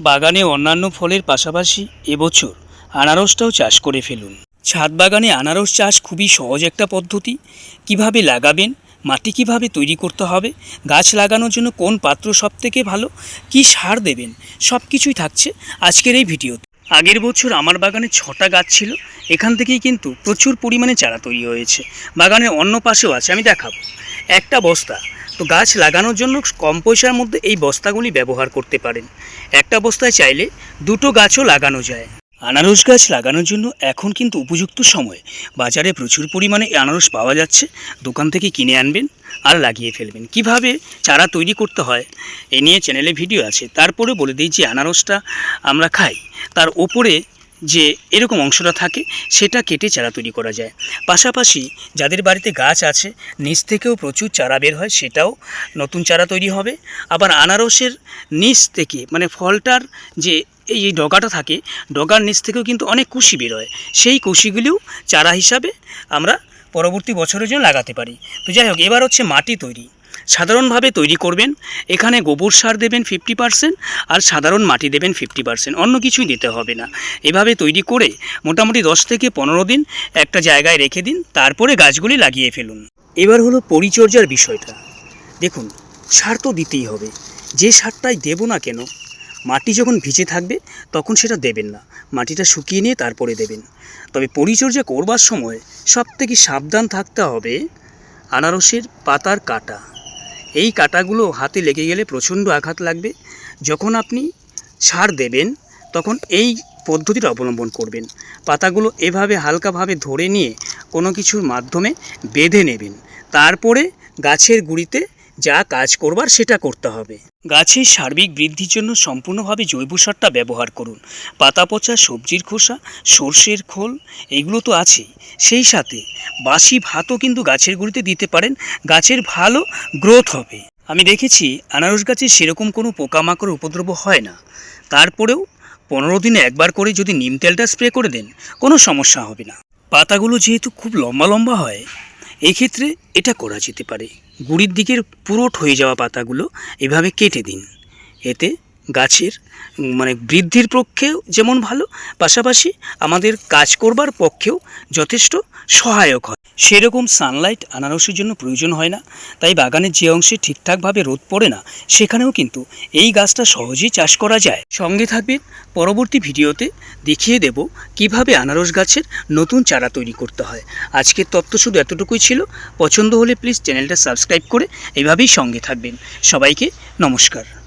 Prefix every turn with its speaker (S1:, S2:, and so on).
S1: বাগানে অন্যান্য ফলের পাশাপাশি এবছর আনারসটাও চাষ করে ফেলুন। ছাদ বাগানে আনারস চাষ খুবই সহজ একটা পদ্ধতি। কীভাবে লাগাবেন, মাটি কীভাবে তৈরি করতে হবে, গাছ লাগানোর জন্য কোন পাত্র সবথেকে ভালো, কি সার দেবেন সব কিছুই থাকছে আজকের এই ভিডিওতে। আগের বছর আমার বাগানে ছটা গাছ ছিল, এখান থেকেই কিন্তু প্রচুর পরিমাণে চারা তৈরি হয়েছে। বাগানের অন্য পাশেও আছে, আমি দেখাবো। একটা বস্তা তো গাছ লাগানোর জন্য কম পয়সার মধ্যে এই বস্তাগুলি ব্যবহার করতে পারেন। একটা বস্তায় চাইলে দুটো গাছও লাগানো যায়। আনারস গাছ লাগানোর জন্য এখন কিন্তু উপযুক্ত সময়। বাজারে প্রচুর পরিমাণে আনারস পাওয়া যাচ্ছে। দোকান থেকে কিনে আনবেন আর লাগিয়ে ফেলবেন। কীভাবে চারা তৈরি করতে হয় এ নিয়ে চ্যানেলে ভিডিও আছে। তারপরে বলে দিই যে আনারসটা আমরা খাই। তার ওপরে যে এরকম অংশটা থাকে, সেটা কেটে চারা তৈরি করা যায়। পাশাপাশি যাদের বাড়িতে গাছ আছে, নিচ থেকেও প্রচুর চারা বের হয়, সেটাও নতুন চারা তৈরি হবে। আবার আনারসের নিচ থেকে মানে ফলটার যে এই যে ডগাটা থাকে, ডগার নিচ থেকেও কিন্তু অনেক কুশি বের হয়। সেই কুশিগুলিও চারা হিসাবে আমরা পরবর্তী বছরের জন্য লাগাতে পারি। তো যাই হোক, এবার হচ্ছে মাটি তৈরি। সাধারণভাবে তৈরি করবেন, এখানে গোবর সার দেবেন ফিফটি পার্সেন্ট আর সাধারণ মাটি দেবেন ফিফটি পার্সেন্ট অন্য কিছুই দিতে হবে না। এভাবে তৈরি করে মোটামুটি দশ থেকে পনেরো দিন একটা জায়গায় রেখে দিন, তারপরে গাছগুলি লাগিয়ে ফেলুন। এবার হলো পরিচর্যার বিষয়টা। দেখুন, সার তো দিতেই হবে। যে সারটাই দেব না কেন, মাটি যখন ভিজে থাকবে, তখন সেটা দেবেন না। মাটিটা শুকিয়ে নিয়ে তারপরে দেবেন। তবে পরিচর্যা করবার সময় সব থেকে সাবধান থাকতে হবে আনারসের পাতার কাটা। এই কাটাগুলো হাতে লেগে গেলে প্রচণ্ড আঘাত লাগবে। যখন আপনি সার দেবেন, তখন এই পদ্ধতিটা অবলম্বন করবেন। পাতাগুলো এভাবে হালকাভাবে ধরে নিয়ে কোনো কিছুর মাধ্যমে বেঁধে নেবেন। তারপরে গাছের গুঁড়িতে যা কাজ করবার সেটা করতে হবে। গাছের সার্বিক বৃদ্ধির জন্য সম্পূর্ণভাবে জৈব সারটা ব্যবহার করুন। পাতা পচা সবজির খোসা, সর্ষের খোল, এগুলো তো আছেই। সেই সাথে বাসি ভাতও কিন্তু গাছের গুঁড়িতে দিতে পারেন। গাছের ভালো গ্রোথ হবে। আমি দেখেছি আনারস গাছে সেরকম কোনো পোকামাকড় উপদ্রব হয় না। তারপরেও পনেরো দিনে একবার করে যদি নিম তেলটা স্প্রে করে দেন, কোনো সমস্যা হবে না। পাতাগুলো যেহেতু খুব লম্বা লম্বা হয় এক্ষেত্রে এটা করা যেতে পারে। গুড়ির দিকের পুরোট হয়ে যাওয়া পাতাগুলো এভাবে কেটে দিন। এতে গাছের মানে বৃদ্ধির পক্ষেও যেমন ভালো, পাশাপাশি আমাদের কাজ করবার পক্ষেও যথেষ্ট সহায়ক হয়। সেরকম সানলাইট আনারসের জন্য প্রয়োজন হয় না, তাই বাগানের যে অংশে ঠিকঠাকভাবে রোদ পড়ে না, সেখানেও কিন্তু এই গাছটা সহজেই চাষ করা যায়। সঙ্গে থাকবেন, পরবর্তী ভিডিওতে দেখিয়ে দেব কীভাবে আনারস গাছের নতুন চারা তৈরি করতে হয়। আজকের তত্ত্ব শুধু এতটুকুই ছিল, পছন্দ হলে প্লিজ চ্যানেলটা সাবস্ক্রাইব করে এভাবেই সঙ্গে থাকবেন। সবাইকে নমস্কার।